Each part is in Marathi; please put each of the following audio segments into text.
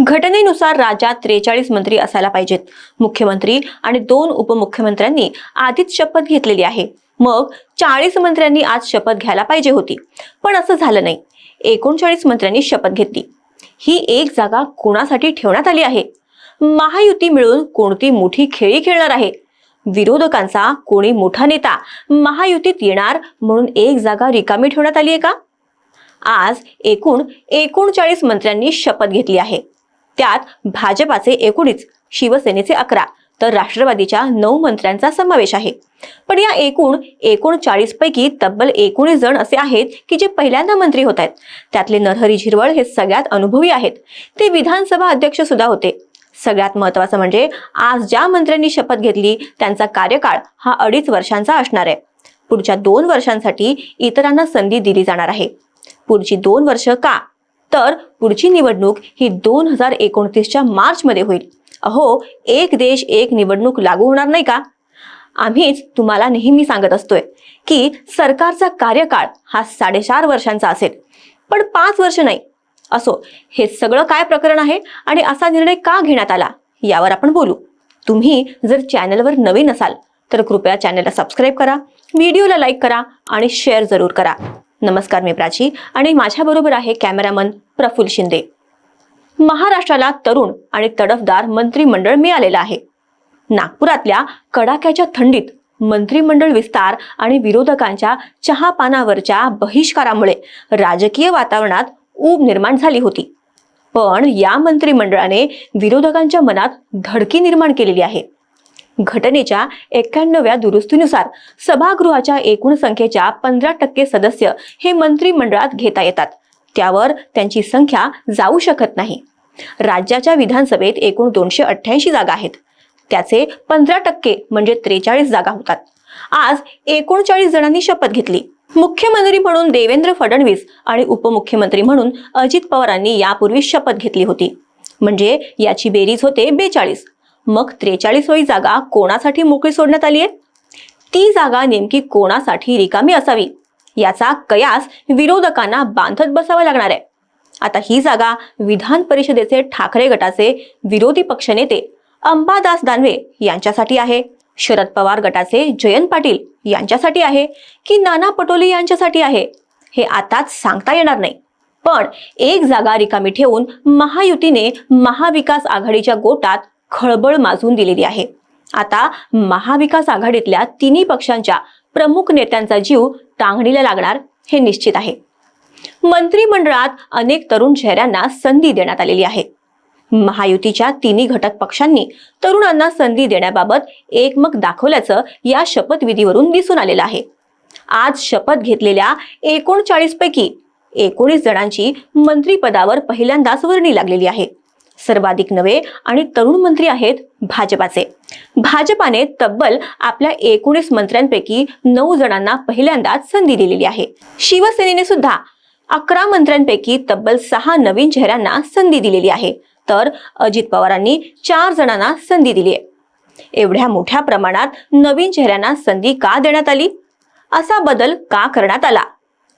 घटनेनुसार राज्यात त्रेचाळीस मंत्री असायला पाहिजेत. मुख्यमंत्री आणि दोन उपमुख्यमंत्र्यांनी आधीच शपथ घेतलेली आहे. मग चाळीस मंत्र्यांनी आज शपथ घ्यायला पाहिजे होती. पण असं झालं नाही. एकोणचाळीस मंत्र्यांनी शपथ घेतली. ही एक जागा कोणासाठी ठेवण्यात आली आहे? महायुती मिळून कोणती मोठी खेळी खेळणार आहे? विरोधकांचा कोणी मोठा नेता महायुतीत येणार म्हणून एक जागा रिकामी ठेवण्यात आली आहे का? आज एकूण एकोणचाळीस मंत्र्यांनी शपथ घेतली आहे. त्यात भाजपाचे एकोणीस शिवसेनेचे अकरा तर राष्ट्रवादीच्या नऊ मंत्र्यांचा समावेश आहे. पण या एकूण एकोणचाळीस पैकी तब्बल एकोणीस जण असे आहेत की जे पहिल्यांदा मंत्री होत आहेत. त्यातले नरहरी झिरवळ हे सगळ्यात अनुभवी आहेत. ते विधानसभा अध्यक्ष सुद्धा होते. सगळ्यात महत्वाचं म्हणजे आज ज्या मंत्र्यांनी शपथ घेतली त्यांचा कार्यकाळ हा अडीच वर्षांचा असणार आहे. पुढच्या दोन वर्षांसाठी इतरांना संधी दिली जाणार आहे. पुढची दोन वर्ष का? तर पुढची निवडणूक ही दोन हजार एकोणतीसच्या मार्चमध्ये होईल. अहो एक देश एक निवडणूक लागू होणार नाही का? आम्हीच तुम्हाला नेहमी सांगत असतोय की सरकारचा कार्यकाळ हा साडेचार वर्षांचा असेल. पण पाच वर्ष नाही. असो हे सगळं काय प्रकरण आहे आणि असा निर्णय का घेण्यात आला यावर आपण बोलू. तुम्ही जर चॅनलवर नवीन असाल तर कृपया चॅनलला सबस्क्राईब करा व्हिडिओला लाईक करा आणि शेअर जरूर करा. नमस्कार मी प्राची आणि माझ्याबरोबर आहे कॅमेरामन प्रफुल्ल शिंदे. महाराष्ट्राला तरुण आणि तडफदार मंत्रिमंडळ मिळालेलं आहे. नागपुरातल्या कडाक्याच्या थंडीत मंत्रिमंडळ विस्तार आणि विरोधकांच्या चहापानावरच्या बहिष्कारामुळे राजकीय वातावरणात ऊब निर्माण झाली होती. पण या मंत्रिमंडळाने विरोधकांच्या मनात धडकी निर्माण केलेली आहे. घटनेच्या एक्क्याण्णव्या दुरुस्तीनुसार सभागृहाच्या एकूण संख्येच्या पंधरा टक्के सदस्य हे मंत्रिमंडळात घेता येतात. त्यावर त्यांची संख्या जाऊ शकत नाही. राज्याच्या विधानसभेत एकूण दोनशे अठ्ठ्याऐंशी जागा आहेत. त्याचे पंधरा टक्के म्हणजे त्रेचाळीस जागा होतात. आज एकोणचाळीस जणांनी शपथ घेतली. मुख्यमंत्री म्हणून देवेंद्र फडणवीस आणि उपमुख्यमंत्री म्हणून अजित पवारांनी यापूर्वी शपथ घेतली होती. म्हणजे याची बेरीज होते बेचाळीस. मग त्रेचाळीसवी जागा कोणासाठी मोकळी सोडण्यात आली आहे ती जागा नेमकी कोणासाठी रिकामी असावी? याचा कयास विरोधकांना बांधत बसावा लागणार आहे. आता ही जागा विधान परिषदेचे ठाकरे गटाचे विरोधी पक्षनेते अंबादास दानवे यांच्यासाठी आहे. शरद पवार गटाचे जयंत पाटील यांच्यासाठी आहे की नाना पटोले यांच्यासाठी आहे? हे आताच सांगता येणार नाही. पण एक जागा रिकामी ठेवून महायुतीने महाविकास आघाडीच्या गोटात खळबळ माजून दिलेली आहे. आता महाविकास आघाडीतल्या तिन्ही पक्षांच्या प्रमुख नेत्यांचा जीव टांगणीला लागणार हे निश्चित आहे. मंत्रिमंडळात अनेक तरुण चेहऱ्यांना संधी देण्यात आलेली आहे. महायुतीच्या तिन्ही घटक पक्षांनी तरुणांना संधी देण्याबाबत एकमत दाखवल्याचं या शपथविधीवरून दिसून आलेलं आहे. आज शपथ घेतलेल्या एकोणचाळीस पैकी एकोणीस जणांची मंत्रीपदावर पहिल्यांदाच वर्णी लागलेली आहे. सर्वाधिक नवे आणि तरुण मंत्री आहेत भाजपाचे. भाजपाने तब्बल आपल्या एकोणीस मंत्र्यांपैकी नऊ जणांना पहिल्यांदाच संधी दिलेली आहे. शिवसेनेने सुद्धा अकरा मंत्र्यांपैकी तब्बल सहा नवीन चेहऱ्यांना संधी दिलेली आहे. तर अजित पवारांनी चार जणांना संधी दिली आहे. एवढ्या मोठ्या प्रमाणात नवीन चेहऱ्यांना संधी का देण्यात आली? असा बदल का करण्यात आला?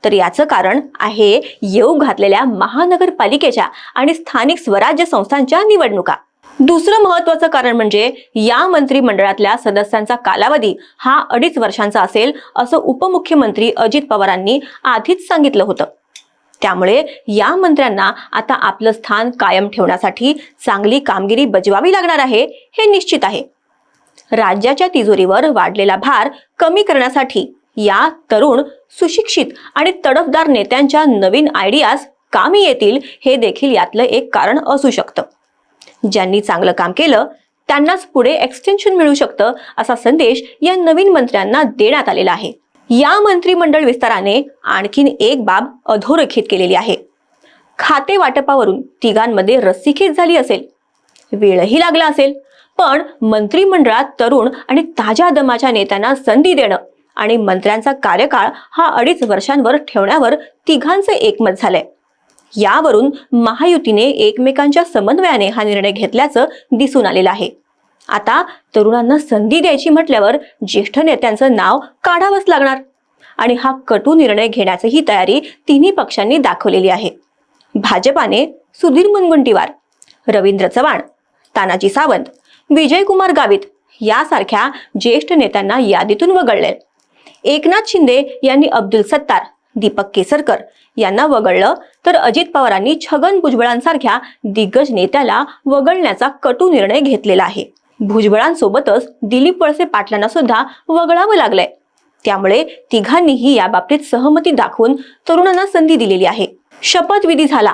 तर याचं कारण आहे येऊ घातलेल्या महानगरपालिकेच्या आणि स्थानिक स्वराज्य संस्थांच्या निवडणुका. दुसरं महत्वाचं कारण म्हणजे या मंत्रिमंडळातल्या सदस्यांचा कालावधी हा अडीच वर्षांचा असेल असं उपमुख्यमंत्री अजित पवारांनी आधीच सांगितलं होतं. त्यामुळे या मंत्र्यांना आता आपलं स्थान कायम ठेवण्यासाठी चांगली कामगिरी बजवावी लागणार आहे हे निश्चित आहे. राज्याच्या तिजोरीवर वाढलेला भार कमी करण्यासाठी या तरुण सुशिक्षित आणि तडफदार नेत्यांच्या नवीन आयडियाज कामी येतील हे देखील यातलं एक कारण असू शकतं. ज्यांनी चांगलं काम केलं त्यांनाच पुढे एक्सटेन्शन मिळू शकतं असा संदेश या नवीन मंत्र्यांना देण्यात आलेला आहे. या मंत्रिमंडळ विस्ताराने आणखीन एक बाब अधोरेखित केलेली आहे. खाते वाटपावरून तिघांमध्ये रस्सीखेच झाली असेल. वेळही लागला असेल. पण मंत्रिमंडळात तरुण आणि ताज्या दमाच्या नेत्यांना संधी देणं आणि मंत्र्यांचा कार्यकाळ हा अडीच वर्षांवर ठेवण्यावर तिघांचे एकमत झाले. यावरून महायुतीने एकमेकांच्या समन्वयाने हा निर्णय घेतल्याचं दिसून आलेलं आहे. आता तरुणांना संधी द्यायची म्हटल्यावर ज्येष्ठ नेत्यांचं नाव काढावंच लागणार. आणि हा कटू निर्णय घेण्याची ही तयारी तिन्ही पक्षांनी दाखवलेली आहे. भाजपाने सुधीर मुनगुंटीवार रवींद्र चव्हाण तानाजी सावंत विजयकुमार गावित यासारख्या ज्येष्ठ नेत्यांना यादीतून वगळले. एकनाथ शिंदे यांनी अब्दुल सत्तार दीपक केसरकर यांना वगळलं तर अजित पवारांनी छगन भुजबळांसारख्या दिग्गज नेत्याला वगळण्याचा कटू निर्णय घेतलेला आहे. भुजबळांसोबतच दिलीप वळसे पाटलांना सुद्धा वगळावं लागलंय. त्यामुळे तिघांनीही याबाबतीत सहमती दाखवून तरुणांना संधी दिलेली आहे. शपथविधी झाला.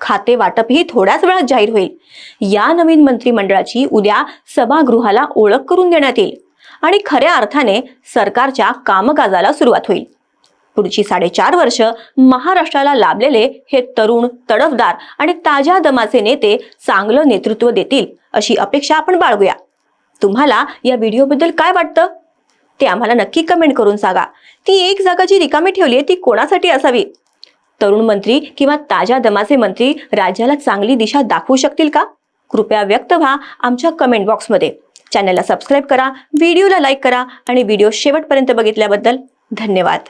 खाते वाटपही थोड्याच वेळात जाहीर होईल. या नवीन मंत्रिमंडळाची उद्या सभागृहाला ओळख करून देण्यात येईल. आणि खऱ्या अर्थाने सरकारच्या कामकाजाला सुरुवात होईल. पुढची साडेचार वर्ष महाराष्ट्राला लाभलेले हे तरुण तडफदार आणि ताज्या दमाचे नेते चांगलं नेतृत्व देतील अशी अपेक्षा आपण बाळगूया. तुम्हाला या व्हिडिओबद्दल काय वाटतं? ते आम्हाला नक्की कमेंट करून सांगा. ती एक जागा जी रिकामी ठेवली आहे ती कोणासाठी असावी? तरुण मंत्री किंवा ताज्या दमाचे मंत्री राज्याला चांगली दिशा दाखवू शकतील का? कृपया व्यक्त व्हा आमच्या कमेंट बॉक्समध्ये. चॅनलला सबस्क्राईब करा व्हिडिओला लाईक करा आणि व्हिडिओ शेवटपर्यंत बघितल्याबद्दल धन्यवाद.